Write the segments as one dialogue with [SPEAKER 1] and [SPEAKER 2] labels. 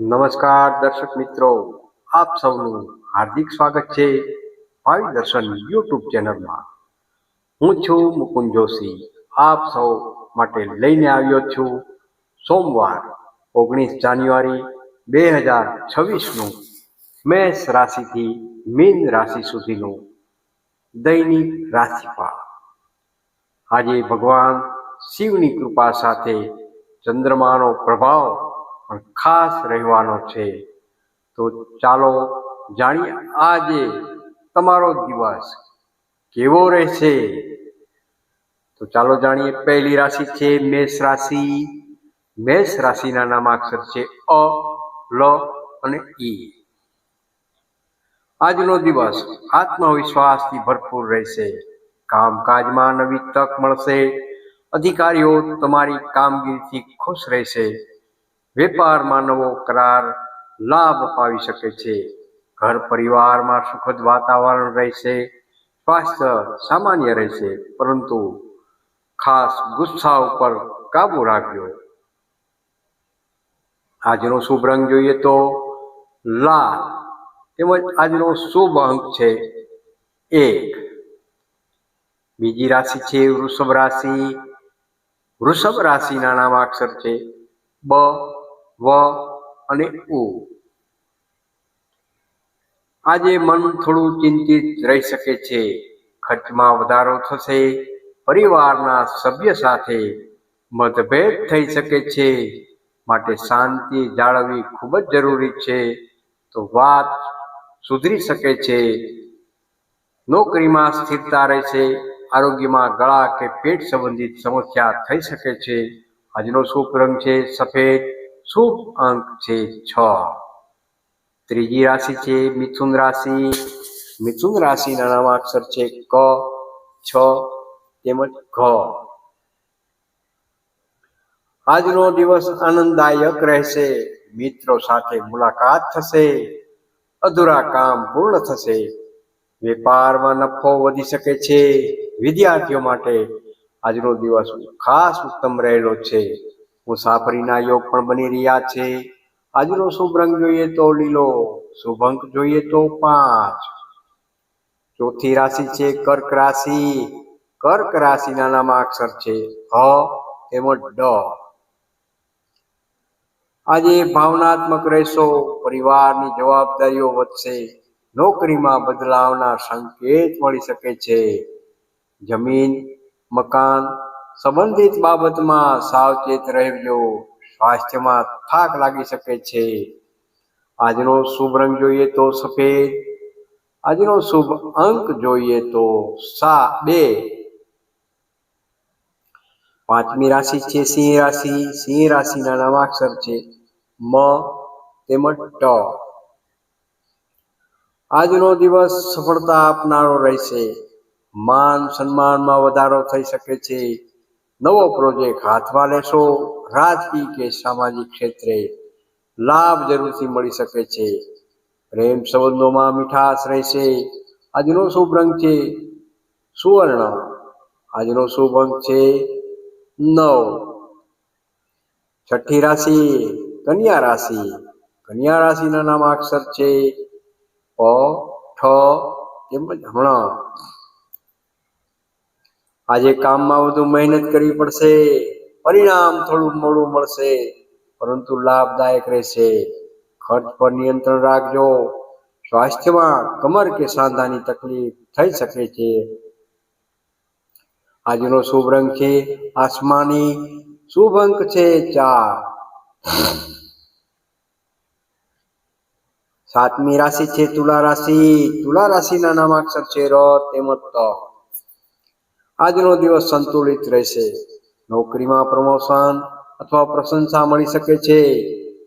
[SPEAKER 1] નમસ્કાર દર્શક મિત્રો, આપ સૌનું હાર્દિક સ્વાગત છે ભાવિ દર્શન યુટ્યુબ ચેનલમાં. હું છું મુકુંદ જોશી, આપ સૌ માટે લઈને આવ્યો છું સોમવાર, ઓગણીસ જાન્યુઆરી બે હજાર છવ્વીસનું મેષ રાશિથી, મીન રાશિ સુધીનું દૈનિક રાશિફળ. આજે ભગવાન શિવની કૃપા સાથે ચંદ્રમાનો પ્રભાવ પણ ખાસ રહેવાનો છે. તો ચાલો જાણીએ આજે તમારો દિવસ કેવો રહેશે? તો ચાલો જાણીએ પહેલી રાશિ છે મેષ રાશિ. મેષ રાશિના નામાક્ષર છે અ, લ અને ઈ આજનો દિવસ આત્મવિશ્વાસથી ભરપૂર રહેશે. કામકાજમાં નવી તક મળશે. અધિકારીઓ તમારી કામગીરીથી ખુશ રહેશે. વેપારમાં નવો કરાર લાભ અપાવી શકે છે. ઘર પરિવારમાં સુખદ વાતાવરણ રહેશે, સ્વાસ્થ્ય સામાન્ય રહેશે, પરંતુ ખાસ ગુસ્સા ઉપર કાબુ રાખજો. આજનો શુભ રંગ જોઈએ તો લાલ તેમજ આજનો શુભ અંક છે એક. બીજી રાશિ છે વૃષભ રાશિ. વૃષભ રાશિના નામાક્ષર છે બ. વ અને ઉ. આજે મન થોડું ચિંતિત રહી શકે છે. ખર્ચમાં વધારો થશે. પરિવારના સભ્ય સાથે મતભેદ થઈ શકે છે. માટે શાંતિ જાળવવી ખૂબ જ જરૂરી છે. તો વાત સુધરી શકે છે. નોકરીમાં સ્થિરતા રહેશે આરોગ્યમાં ગળા કે પેટ સંબંધિત સમસ્યા થઈ શકે છે. આજનો શુભ રંગ છે સફેદ. શુભ અંક છે છ. ત્રીજી રાશિ છે મિથુન રાશિ. મિથુન રાશિના નામા અક્ષર છે ક, છ તેમજ ઘ. આજનો દિવસ આનંદદાયક રહેશે. મિત્રો સાથે મુલાકાત થશે. અધૂરા કામ પૂર્ણ થશે. વેપારમાં નફો વધી શકે છે. વિદ્યાર્થીઓ માટે આજનો દિવસ ખાસ ઉત્તમ રહેલો છે. મુસાફરીના યોગ પણ બની રહ્યા છે. આજનો શુભ રંગ જોઈએ તો લીલો શુભ જોઈએ તો પાંચ. ચોથી રાશિ છે કર્ક રાશિ. કર્ક રાશિના નામાક્ષર છે હ તેમજ ડ. આજે ભાવનાત્મક રહેશો, પરિવારની જવાબદારીઓ વધશે, નોકરીમાં બદલાવના સંકેત મળી શકે છે. જમીન, મકાન સંબંધિત બાબતમાં સાવચેત રહેજો. સ્વાસ્થ્યમાં થાક લાગી શકે છે. આજનો શુભ રંગ જોઈએ તો સફેદ. આજનો શુભ અંક જોઈએ તો સા બે. પાંચમી રાશિ છે સિંહ રાશિ. સિંહ રાશિના નવાક્ષર છે મ તેમજ ટ. આજનો દિવસ સફળતા આપનારો રહેશે. માન સન્માનમાં વધારો થઈ શકે છે. નવો પ્રોજેક્ટ હાથમાં લેશો. રાજકીય કે સામાજિક ક્ષેત્રે લાભ જરૂરથી મળી શકે છે. પ્રેમ સંબંધોમાં મીઠાશ રહેશે. આજનો શુભ રંગ છે સુવર્ણ. આજનો શુભ અંક છે નવ. છઠ્ઠી રાશિ કન્યા રાશિ. કન્યા રાશિના નામ અક્ષર છે પ, ઠ, તેમજ હમણાં. આજે કામમાં વધુ મહેનત કરવી પડશે, પરિણામ થોડું મોડું મળશે, પરંતુ લાભદાયક રહેશે. ખર્ચ પર નિયંત્રણ રાખજો. સ્વાસ્થ્યમાં કમર કે સાંધાની તકલીફ થઈ શકે છે. આજનો શુભ રંગ છે આસમાની, શુભ અંક છે ચાર. સાતમી રાશિ છે તુલા રાશિ. તુલા રાશિના નામાક્ષર છે ર તેમજ ત. આજનો દિવસ સંતુલિત રહેશે. નોકરીમાં પ્રમોશન અથવા પ્રશંસા મળી શકે છે.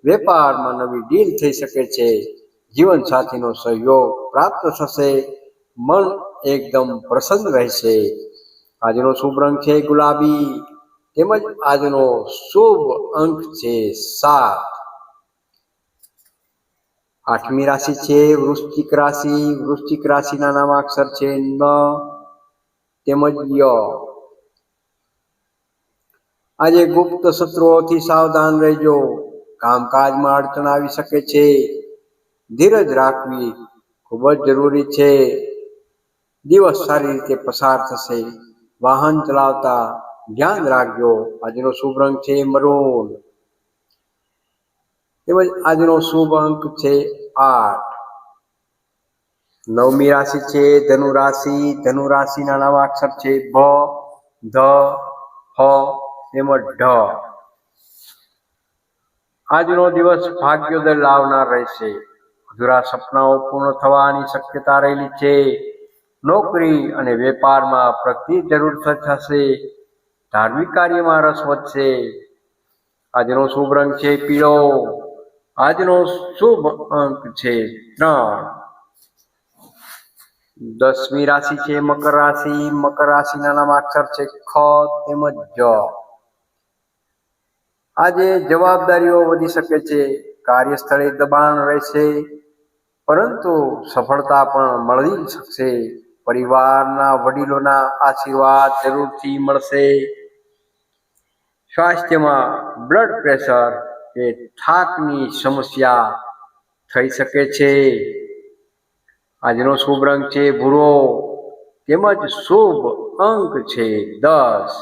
[SPEAKER 1] વેપારમાં નવી ડીલ થઈ શકે છે. જીવન સાથીનો સહયોગ પ્રાપ્ત થશે. મન એકદમ પ્રસન્ન રહેશે. આજનો શુભ રંગ છે ગુલાબી. તેમજ આજનો શુભ અંક છે સાત. આઠમી રાશિ છે વૃશ્ચિક રાશિ. વૃશ્ચિક રાશિના નામાક્ષર છે ન. તેમજ ય. આજે ગુપ્ત શત્રુઓથી સાવધાન રહેજો. કામકાજમાં અડચણ આવી શકે છે. ધીરજ રાખવી ખૂબ જ જરૂરી છે. દિવસ સારી રીતે પસાર થશે. વાહન ચલાવતા ધ્યાન રાખજો. આજનો શુભ રંગ છે મરૂન. તેમજ આજનો શુભ અંક છે આઠ. નવમી રાશિ છે, ધનુ રાશિ, ધનુ રાશિના નવા અક્ષર છે ભ ધ, હ તેમજ ઢ. આજનો દિવસ ભાગ્યોદય લાવનાર રહેશે. અધૂરા સપનાઓ પૂર્ણ થવાની શક્યતા રહેલી છે. નોકરી અને વેપારમાં પ્રગતિ જરૂર થશે. ધાર્મિક કાર્યમાં રસ વધશે. આજનો શુભ રંગ છે, પીળો. આજનો શુભ અંક છે, ત્રણ. દસમી રાશિ છે, મકર રાશિ. મકર રાશિના નામ અક્ષર છે, ખ તેમજ જ. આજે જવાબદારીઓ વધી શકે છે, કાર્યસ્થળે દબાણ રહેશે, પરંતુ સફળતા પણ મળી શકશે. પરિવારના વડીલોના આશીર્વાદ જરૂરથી મળશે. સ્વાસ્થ્યમાં બ્લડ પ્રેશર કે થાકની સમસ્યા થઈ શકે છે. આજનો શુભ રંગ છે ભૂરો. તેમજ શુભ અંક છે દસ.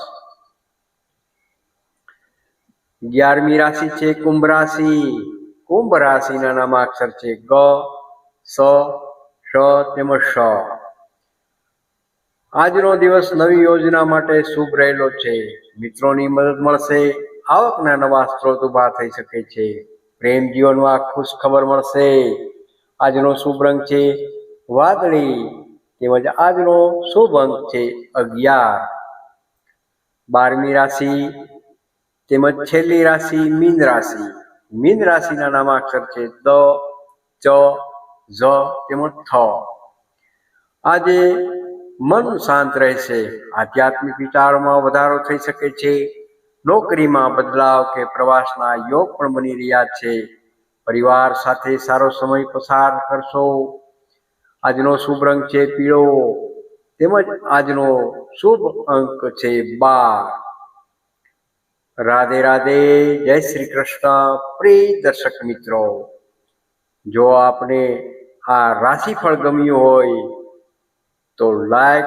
[SPEAKER 1] અગિયારમી રાશિ છે કુંભ રાશિ. કુંભ રાશિના નામાક્ષર છે ગ, સ તેમજ શ આજનો દિવસ નવી યોજના માટે શુભ રહેલો છે. મિત્રોની મદદ મળશે. આવકના નવા સ્ત્રોત ઊભા થઈ શકે છે. પ્રેમ જીવનમાં ખુશ ખબર મળશે. આજનો શુભ રંગ છે વાદળી તેમજ આજનો શુભ અંક છે અગિયાર. બારમી રાશિ તેમજ છેલ્લી રાશિ મીન રાશિ. મીન રાશિના નામાક્ષર છે દ, ચ, ઝ તેમજ થ. આજે મન શાંત રહેશે. આધ્યાત્મિક વિચારોમાં વધારો થઈ શકે છે. નોકરીમાં બદલાવ કે પ્રવાસના યોગ પણ બની રહ્યા છે. પરિવાર સાથે સારો સમય પસાર કરશો. આજનો શુભ રંગ છે પીળો. તેમજ આજનો શુભ અંક છે બાર. રાધે રાધે, જય શ્રી કૃષ્ણ. પ્રિય દર્શક મિત્રો, જો આપને આ રાશિફળ ગમ્યું હોય, તો લાઈક,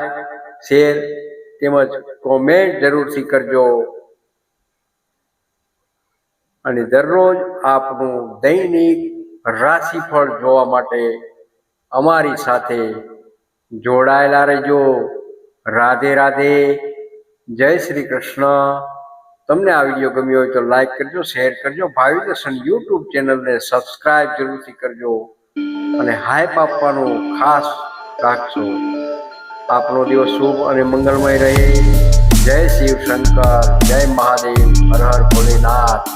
[SPEAKER 1] શેર, તેમજ કોમેન્ટ જરૂરથી કરજો. અને દરરોજ આપનું દૈનિક રાશિફળ જોવા માટે અમારી સાથે જોડાયેલા રહેજો. રાધે રાધે. જય શ્રી કૃષ્ણ. તમને આ વીડિયો ગમ્યો હોય તો લાઈક કરજો, શેર કરજો, ભાવિ દર્શન યુટ્યુબ ચેનલને સબસ્ક્રાઈબ જરૂરથી કરજો અને હાઈપ આપવાનું ખાસ રાખજો. આપનો દિવસ શુભ અને મંગલમય રહે. જય શિવ શંકર, જય મહાદેવ, હર હર ભોલેનાથ.